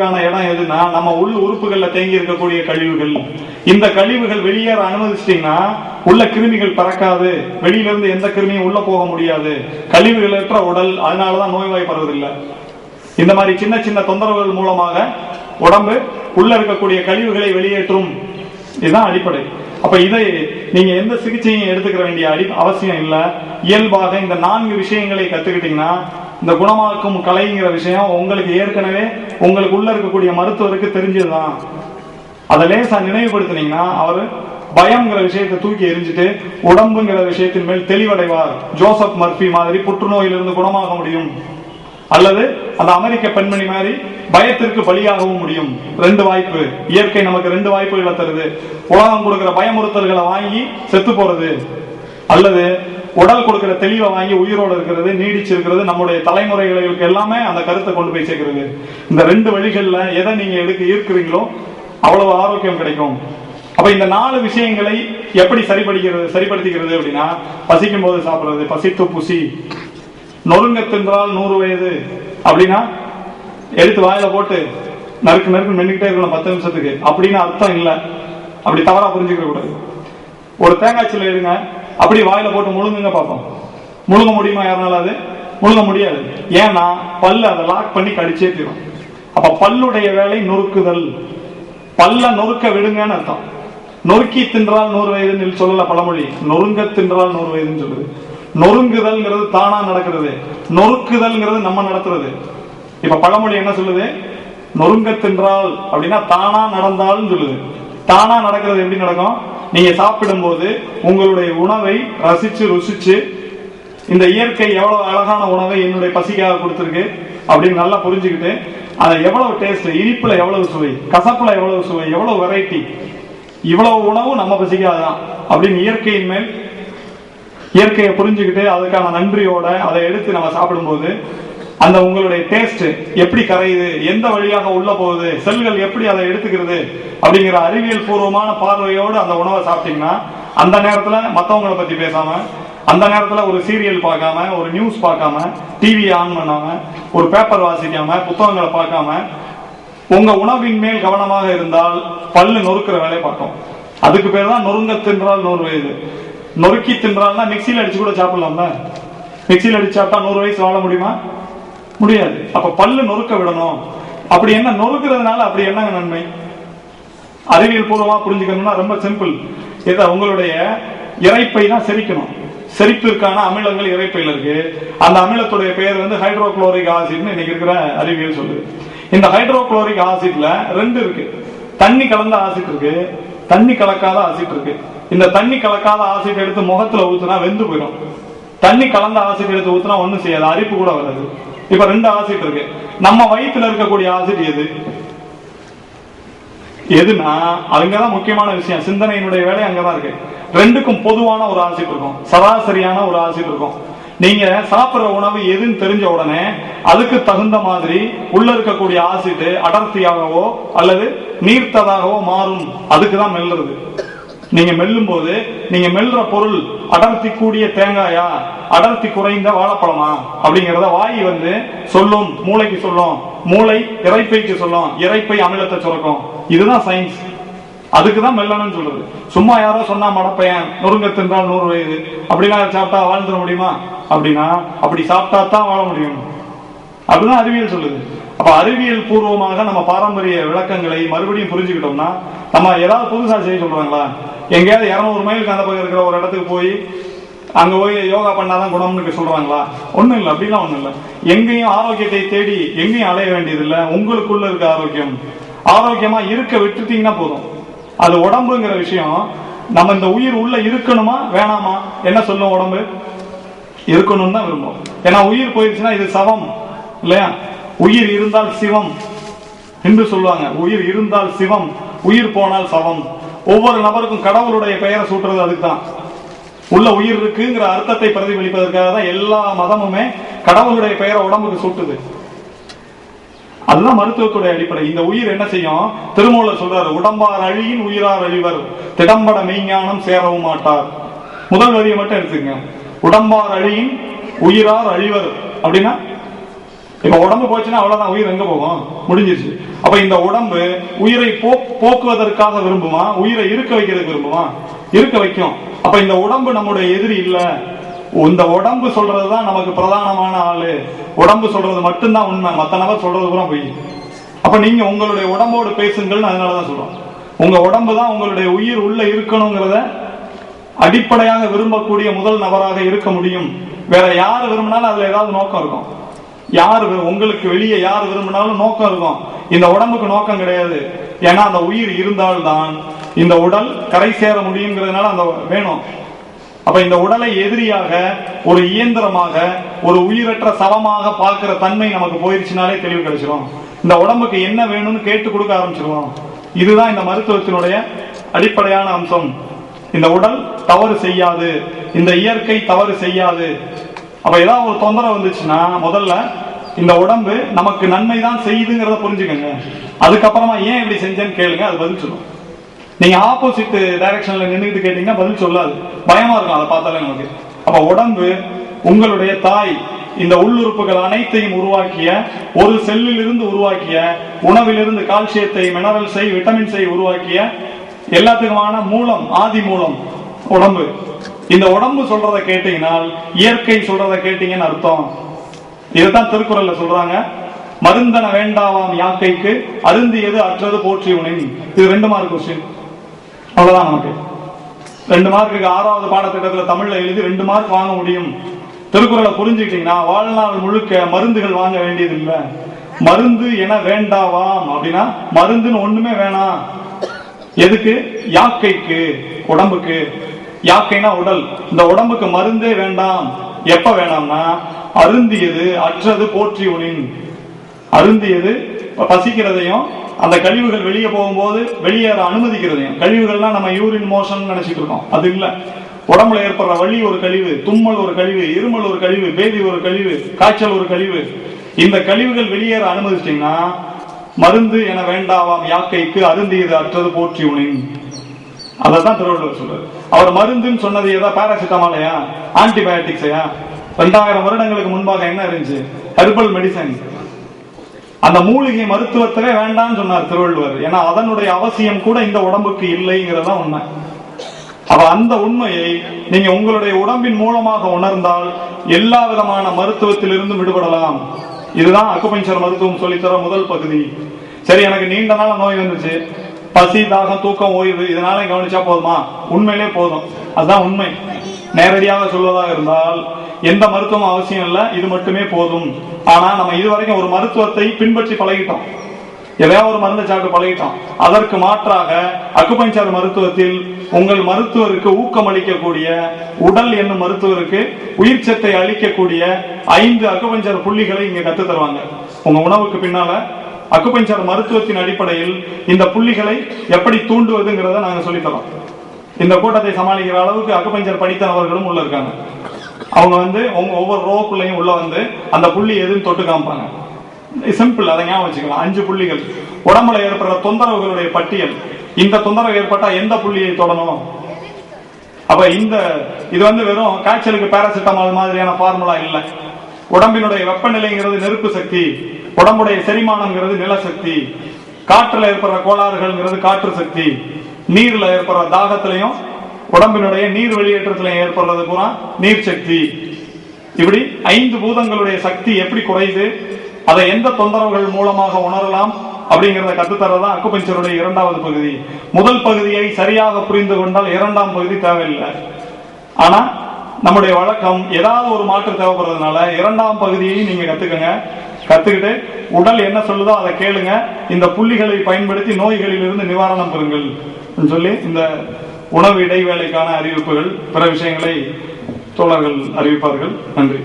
இடம் எதுனா நம்ம உள் உறுப்புகள்ல தேங்கி இருக்கக்கூடிய கழிவுகள். இந்த கழிவுகள் வெளியேற அனுமதிச்சிட்டீங்கன்னா உள்ள கிருமிகள் பறக்காது. வெளியில இருந்து எந்த கிருமியும் உள்ள போக முடியாது. கழிவுகளற்ற உடல் அதனாலதான் நோய்வாய் பரவதில்லை இந்த மாதிரி சின்ன சின்ன தொந்தரவுகள் மூலமாக உடம்பு உள்ள இருக்கக்கூடிய கழிவுகளை வெளியேற்றும். இதுதான் அடிப்படை. அப்ப இதை நீங்க எந்த சிகிச்சையும் எடுத்துக்கிற வேண்டிய அடி அவசியம் இல்லை. இயல்பாக இந்த நான்கு விஷயங்களை கத்துக்கிட்டீங்கன்னா இந்த குணமாக்கும் கலைங்கிற விஷயம் உங்களுக்கு ஏற்கனவே உங்களுக்கு உள்ள இருக்கக்கூடிய மருத்துவருக்கு தெரிஞ்சதுதான். அதை லேசா நினைவுபடுத்தினீங்கன்னா அவர் பயம்ங்கிற விஷயத்தை தூக்கி எரிஞ்சிட்டு உடம்புங்கிற விஷயத்தின் மேல் தெளிவடைவார். ஜோசப் மர்பி மாதிரி புற்றுநோயிலிருந்து குணமாக முடியும். அல்லது அந்த அமெரிக்க பெண்மணி மாதிரி பயத்திற்கு பலியாகவும் முடியும். ரெண்டு வாய்ப்பு. இயற்கை நமக்கு ரெண்டு வாய்ப்புகளை தருது. உலகம் கொடுக்கிற பயமுறுத்தல்களை வாங்கி செத்து போறது. அல்லது உடல் கொடுக்கிற தெளிவை வாங்கி உயிரோடு இருக்கிறது நீடிச்சிருக்கிறது நம்முடைய தலைமுறைகளுக்கு எல்லாமே அந்த கருத்தை கொண்டு போய் சேர்க்கிறது. இந்த ரெண்டு வழிகளில் எதை நீங்க எடுக்க ஈர்க்கிறீங்களோ அவ்வளவு ஆரோக்கியம் கிடைக்கும். அப்ப இந்த நாலு விஷயங்களை எப்படி சரிபடுகிறது சரிப்படுத்திக்கிறது அப்படின்னா பசிக்கும் போது சாப்பிடுறது பசித்து புசி. நொறுங்க தின்றால் நூறு வயது அப்படின்னா எடுத்து வாயில போட்டு நறுக்கு நறுக்கு மென்னுக்கிட்டே இருக்கணும் பத்து நிமிஷத்துக்கு. அப்படின்னு அர்த்தம் இல்லை. அப்படி தவறா புரிஞ்சுக்க கூடாது. ஒரு தேங்காய் சில்லை எடுங்க. அப்படி வாயில போட்டு முழுங்குங்க பார்ப்போம் முழுங்க முடியுமா யாருனால அது? முழுங்க முடியாது. ஏன்னா பல்லு அதை லாக் பண்ணி கடிச்சே தீரும். அப்ப பல்லுடைய வேலை நொறுக்குதல். பல்ல நொறுக்க விடுங்கன்னு அர்த்தம். நொறுக்கி தின்றால் நூறு வயதுன்னு சொல்லல பழமொழி. நொறுங்க தின்றால் நூறு வயதுன்னு சொல்லுது. நொறுங்குதல்ங்கிறது தானா நடக்கிறது. நொறுக்குதல்ங்கிறது நம்ம நடத்துறது. இப்ப பழமொழி என்ன சொல்லுது? நொறுங்க தின்றால் அப்படின்னா தானா நடந்தாலும் சொல்லுது. தானா நடக்கிறது எப்படி நடக்கும்? நீங்க சாப்பிடும்போது உங்களுடைய உணவை ரசிச்சு ருசிச்சு இந்த இயற்கை எவ்வளவு அழகான உணவை என்னுடைய பசிக்காக கொடுத்துருக்கு அப்படின்னு நல்லா புரிஞ்சுக்கிட்டு அதை எவ்வளவு டேஸ்ட் இனிப்புல எவ்வளவு சுவை கசப்புல எவ்வளவு சுவை எவ்வளவு வெரைட்டி இவ்வளவு உணவும் நம்ம பசிக்காதான் அப்படின்னு இயற்கையின் மேல் இயற்கையை புரிஞ்சுக்கிட்டு அதுக்கான நன்றியோட அதை எடுத்து நம்ம சாப்பிடும்போது அந்த உங்களுடைய டேஸ்ட் எப்படி கரையுது? எந்த வழியாக உள்ள போகுது? செல்கள் எப்படி அதை எடுத்துக்கிறது? அப்படிங்கிற அறிவியல் பூர்வமான பார்வையோடு அந்த உணவை சாப்பிட்டீங்கன்னா அந்த நேரத்தில் மற்றவங்களை பற்றி பேசாம அந்த நேரத்தில் ஒரு சீரியல் பார்க்காம ஒரு நியூஸ் பார்க்காம டிவி ஆன் பண்ணாம ஒரு பேப்பர் வாசிக்காம புத்தகங்களை பார்க்காம உங்க உணவின் மேல் கவனமாக இருந்தால் பல்லு நொறுக்கிற வேலையை பார்க்கும். அதுக்கு பேர் தான் நொறுங்க தின்றால் நூறு வயது. நொறுக்கி தின்றால்னா மிக்சியில் அடிச்சு கூட சாப்பிடலாம்ல? மிக்சியில் அடிச்சு சாப்பிட்டா நூறு வயசு வாழ முடியுமா? முடியாது. அப்ப பல்லு நொறுக்க விடணும். அப்படி என்ன நொறுக்கிறதுனால அப்படி என்னங்க நன்மை? அறிவியல் பூர்வமா புரிஞ்சுக்கணும்னா ரொம்ப சிம்பிள் இதை உங்களுடைய இறைப்பை தான் செரிக்கணும். செரிப்பிற்கான அமிலங்கள் இறைப்பையில் இருக்கு. அந்த அமிலத்துடைய பெயர் வந்து ஹைட்ரோகுளோரிக் ஆசிட்னு இன்னைக்கு இருக்கிற அறிவியல் சொல்லுது. இந்த ஹைட்ரோகுளோரிக் ஆசிட்ல ரெண்டு இருக்கு. தண்ணி கலந்த ஆசிட் இருக்கு. தண்ணி கலக்காத ஆசிட் இருக்கு. இந்த தண்ணி கலக்காத ஆசிட் எடுத்து முகத்துல ஊத்துனா வெந்து போயிடும். தண்ணி கலந்த ஆசிட் எடுத்து ஊத்துனா ஒண்ணும் செய்யாது. அரிப்பு கூட வராது. இப்ப ரெண்டு ஆசிட் இருக்கு. நம்ம வயித்துல இருக்கக்கூடிய ஆசிட் எது? எதுனா அதுங்கதான் முக்கியமான விஷயம். சிந்தனையினுடைய வேலை அங்கதான் இருக்கு. ரெண்டுக்கும் பொதுவான ஒரு ஆசிட் இருக்கும். சராசரியான ஒரு ஆசிட் இருக்கும். நீங்க சாப்பிடுற உணவு எதுன்னு தெரிஞ்ச உடனே அதுக்கு தகுந்த மாதிரி உள்ள இருக்கக்கூடிய ஆசிட் அடர்த்தியாகவோ அல்லது நீர்த்ததாகவோ மாறும். அதுக்குதான் மெல்லுறது நீங்க மெல்லும் போது நீங்க மெல்ற பொருள் அடர்த்தி கூடிய தேங்காயா? அடர்த்தி குறைந்த வாழைப்பழமா? அப்படிங்கிறத வாய் வந்து சொல்லும் மூளைக்கு சொல்லும். மூளை இறைப்பைக்கு சொல்லும். இறைப்பை அமிலத்தை சுரக்கும். இதுதான் சயின்ஸ் அதுக்கு தான் மெல்லணும்னு சொல்றது. சும்மா யாரோ சொன்னா மடப்பையன் நொறுங்க தின்றால் நூறு வயது. அப்படிலாம் சாப்பிட்டா வாழ்ந்துட முடியுமா? அப்படின்னா அப்படி சாப்பிட்டா தான் வாழ முடியும். அப்படிதான் அறிவியல் சொல்லுது. அப்ப அறிவியல் பூர்வமாக நம்ம பாரம்பரிய விளக்கங்களை மறுபடியும் புரிஞ்சுக்கிட்டோம்னா நம்ம ஏதாவது புதுசா செய்ய சொல்றாங்களா? எங்கேயாவது இருநூறு மைலுக்கு அந்த பக்கம் இருக்கிற ஒரு இடத்துக்கு போய் அங்க போய் யோகா பண்ணாதான் குணம்னு சொல்றாங்களா? ஒண்ணும் இல்லை அப்படிலாம் ஒண்ணும் இல்லை. எங்கேயும் ஆரோக்கியத்தை தேடி எங்கேயும் அலைய வேண்டியது இல்லை உங்களுக்குள்ள இருக்க ஆரோக்கியம். ஆரோக்கியமா இருக்க விட்டுட்டீங்கன்னா போதும். அது உடம்புங்கிற விஷயம் நம்ம இந்த உயிர் உள்ள இருக்கணுமா வேணாமா? என்ன சொல்லும் உடம்பு? இருக்கணும்னு தான் விரும்பும் ஏன்னா உயிர் போயிடுச்சுன்னா இது சவம் இல்லையா? உயிர் இருந்தால் சிவம் என்று சொல்லுவாங்க. உயிர் இருந்தால் சிவம் உயிர் போனால் சவம். ஒவ்வொரு நபருக்கும் கடவுளுடைய பெயரை சூட்டுறது அதுக்கு தான் உள்ள உயிர் இருக்குங்கிற அர்த்தத்தை பிரதிபலிப்பதற்காக தான் எல்லா மதமுமே கடவுளுடைய பெயரை உடம்புக்கு சூட்டுது. அதுதான் மருத்துவத்துடைய அடிப்படை. இந்த உயிர் என்ன செய்யும்? திருமூலர் சொல்றாரு உடம்பார் அழியின் உயிரார் அழிவர் திடம்பட மெய்ஞானம் சேரவும் மாட்டார். முதல் வரியை மட்டும் எடுத்துங்க உடம்பார் அழியின் உயிரார் அழிவர். அப்படின்னா இப்ப உடம்பு போச்சுன்னா அவ்வளவுதான் உயிர் எங்க போகும்? முடிஞ்சிருச்சு. அப்ப இந்த உடம்பு உயிரை போ- போக்குவதற்காக விரும்புமா? உயிரை இருக்க வைக்கிறதுக்கு விரும்புமா? இருக்க வைக்கும். அப்ப இந்த உடம்பு நம்முடைய எதிரி இல்ல. இந்த உடம்பு சொல்றதுதான் நமக்கு பிரதானமான ஆளு. உடம்பு சொல்றது மட்டும்தான் உண்மை. மத்த நபர் சொல்றது கூட பொய். அப்ப நீங்க உங்களுடைய உடம்போடு பேசுங்கள்னு அதனாலதான் சொல்றோம். உங்க உடம்பு தான் உங்களுடைய உயிர் உள்ள இருக்கணுங்கிறத அடிப்படையாக விரும்பக்கூடிய முதல் நபராக இருக்க முடியும். வேற யார் விரும்பினாலும் அதுல ஏதாவது நோக்கம் இருக்கும். யார் உங்களுக்கு வெளியே யார் விரும்பினாலும் நோக்கம் இருக்கும். இந்த உடம்புக்கு நோக்கம் கிடையாது. ஏன்னா அந்த உயிர் இருந்தால்தான் இந்த உடல் கரை சேர முடியுங்கிறதுனால அந்த வேணும். அப்ப இந்த உடலை எதிரியாக ஒரு இயந்திரமாக ஒரு உயிரற்ற சவமாக பார்க்கிற தன்மை நமக்கு போயிருச்சுனாலே தெளிவு கிடைச்சிரும். இந்த உடம்புக்கு என்ன வேணும்னு கேட்டு கொடுக்க ஆரம்பிச்சிருவோம். இதுதான் இந்த மருத்துவத்தினுடைய அடிப்படையான அம்சம். இந்த உடல் தவறு செய்யாது. இந்த இயற்கை தவறு செய்யாது. அப்ப ஏதாவது ஒரு தொந்தரவு வந்துச்சுன்னா முதல்ல இந்த உடம்பு நமக்கு நன்மை தான் செய்யுதுங்கிறத புரிஞ்சுக்கங்க. அதுக்கப்புறமா ஏன் இப்படி செஞ்சேன்னு கேளுங்க அது பதில் சொல்லும். நீங்க ஆப்போசிட் டைரக்ஷன்ல நின்றுட்டு கேட்டீங்கன்னா பதில் சொல்லாது. பயமா இருக்கும் அதை பார்த்தாலே நமக்கு. அப்ப உடம்பு உங்களுடைய தாய் இந்த உள்ளுறுப்புகள் அனைத்தையும் உருவாக்கிய ஒரு செல்லில் இருந்து உருவாக்கிய உணவிலிருந்து கால்சியத்தை மினரல்ஸை விட்டமின்ஸை உருவாக்கிய எல்லாத்துக்குமான மூலம் ஆதி மூலம் உடம்பு. இந்த உடம்பு சொல்றதை கேட்டீங்கனால் இயற்கை சொல்றதை கேட்டீங்கன்னு அர்த்தம். இதுதான் திருக்குறள்ல சொல்றாங்க. மருந்தன வேண்டாவாம் யாக்கைக்கு அருந்தியது அற்றது போற்றி உனின். இது ரெண்டு மார்க் கொஸ்டின் அவ்வளவுதான் நமக்கு. ரெண்டு மார்க்குக்கு ஆறாவது பாடத்திட்டத்துல தமிழ்ல எழுதி ரெண்டு மார்க் வாங்க முடியும். திருக்குறளை புரிஞ்சுக்கிட்டீங்கன்னா வாழ்நாள் முழுக்க மருந்துகள் வாங்க வேண்டியது இல்லை மருந்து என வேண்டாவாம். அப்படின்னா மருந்துன்னு ஒண்ணுமே வேணாம். எதுக்கு? யாக்கைக்கு உடம்புக்கு. யாக்கைனா உடல். இந்த உடம்புக்கு மருந்தே வேண்டாம். எப்ப வேணாம்னா அருந்தியது அற்றது போற்றி உனின். அருந்தியது பசிக்கிறதையும் அந்த கழிவுகள் வெளியே போகும்போது வெளியேற அனுமதிக்கிறதையும். கழிவுகள்லாம் நம்ம யூரின் மோஷன் நினைச்சிட்டு இருக்கோம். அது இல்ல. உடம்புல ஏற்படுற வலி ஒரு கழிவு தும்மல் ஒரு கழிவு இருமல் ஒரு கழிவு பேதி ஒரு கழிவு காய்ச்சல் ஒரு கழிவு. இந்த கழிவுகள் வெளியேற அனுமதிச்சிங்கன்னா மருந்து என வேண்டாவாம். யாக்கைக்கு அருந்தியது அற்றது போற்றி உனின். அததான் திருவள்ளுவர் சொல்றாரு. அவர் மருந்துன்னு சொன்னது ஏதா பாராசிட்டமாலையா? ஆன்டிபயோட்டிக்ஸையா ரெண்டாயிரம் வருடங்களுக்கு முன்பாக என்ன இருந்துச்சு? ஹெர்பல் மெடிசன் அந்த மூலிகை மருத்துவத்தவே வேண்டாம்னு சொன்னார் திருவள்ளுவர். ஏன்னா அதனுடைய அவசியம் கூட இந்த உடம்புக்கு இல்லைங்கிறதா உண்மை. அப்ப அந்த உண்மையை நீங்க உங்களுடைய உடம்பின் மூலமாக உணர்ந்தால் எல்லா விதமான மருத்துவத்திலிருந்தும் விடுபடலாம். இதுதான் அக்குபஞ்சர் மருத்துவம் சொல்லித்தர முதல் பகுதி. சரி எனக்கு நீண்ட நாள் நோய் வந்துச்சு. பசி தாகம் தூக்கம் ஓய்வு இதனால கவனிச்சா போதுமா? உண்மையிலே போதும். அதுதான் உண்மை. நேரடியாக சொல்வதாக இருந்தால் எந்த மருத்துவம் அவசியம் இல்ல. இது மட்டுமே போதும். ஆனா நம்ம இதுவரைக்கும் ஒரு மருத்துவத்தை பின்பற்றி பழகிட்டோம். எதையாவது ஒரு மருந்து சாப்பிட்டு பழகிட்டோம். அதற்கு மாற்றாக அக்குபஞ்சர் மருத்துவத்தில் உங்கள் மருத்துவருக்கு ஊக்கம் அளிக்கக்கூடிய உடல் என்னும் மருத்துவருக்கு உயிர் சத்தை அளிக்கக்கூடிய ஐந்து அக்குபஞ்சர் புள்ளிகளை இங்க கத்து தருவாங்க உங்க உணவுக்கு பின்னால அக்குபஞ்சர் மருத்துவத்தின் அடிப்படையில் இந்த புள்ளிகளை எப்படி தூண்டுவதுங்கிறத நாங்க சொல்லித் தரோம் இந்த கூட்டத்தை சமாளிக்கிற அளவுக்கு அக்குபஞ்சர் படித்த நபர்களும் உள்ள இருக்காங்க. அவங்க வந்து உங்க ஒவ்வொரு ரோக்குள்ளையும் உள்ள வந்து அந்த புள்ளி எதுன்னு தொட்டு காமிப்பாங்க. சிம்பிள் அதை ஞாபகம் வச்சுக்கலாம். அஞ்சு புள்ளிகள். உடம்புல ஏற்படுற தொந்தரவுகளுடைய பட்டியல். இந்த தொந்தரவு ஏற்பட்டா எந்த புள்ளியை தொடணும்? அப்ப இந்த இது வந்து வெறும் காய்ச்சலுக்கு பேராசிட்டமால் மாதிரியான ஃபார்முலா இல்ல. உடம்பினுடைய வெப்பநிலைங்கிறது நெருப்பு சக்தி. உடம்புடைய செரிமானம்ங்கிறது நிலசக்தி. காற்றுல ஏற்படுற கோளாறுகள்ங்கிறது காற்று சக்தி. நீர்ல ஏற்படுற தாகத்திலையும் உடம்பினுடைய நீர் வெளியேற்றத்திலையும் ஏற்படுறது பூரா நீர் சக்தி. இப்படி ஐந்து பூதங்களுடைய சக்தி எப்படி குறையுது? அதை எந்த தொந்தரவுகள் மூலமாக உணரலாம்? அப்படிங்கிறத கத்துத்தரதான் அக்குபஞ்சருடைய இரண்டாவது பகுதி. முதல் பகுதியை சரியாக புரிந்து கொண்டால் இரண்டாம் பகுதி தேவையில்லை. ஆனா நம்முடைய வழக்கம் ஏதாவது ஒரு மாற்று தேவைப்படுறதுனால இரண்டாம் பகுதியை நீங்க கத்துக்கங்க. கத்துக்கிட்டு உடல் என்ன சொல்லுதோ அதை கேளுங்க. இந்த புள்ளிகளை பயன்படுத்தி நோய்களிலிருந்து நிவாரணம் பெறுங்கள் சொல்லி இந்த உணவு இடைவேளைக்கான அறிவிப்புகள் பிற விஷயங்களை தோழர்கள் அறிவிப்பார்கள். நன்றி.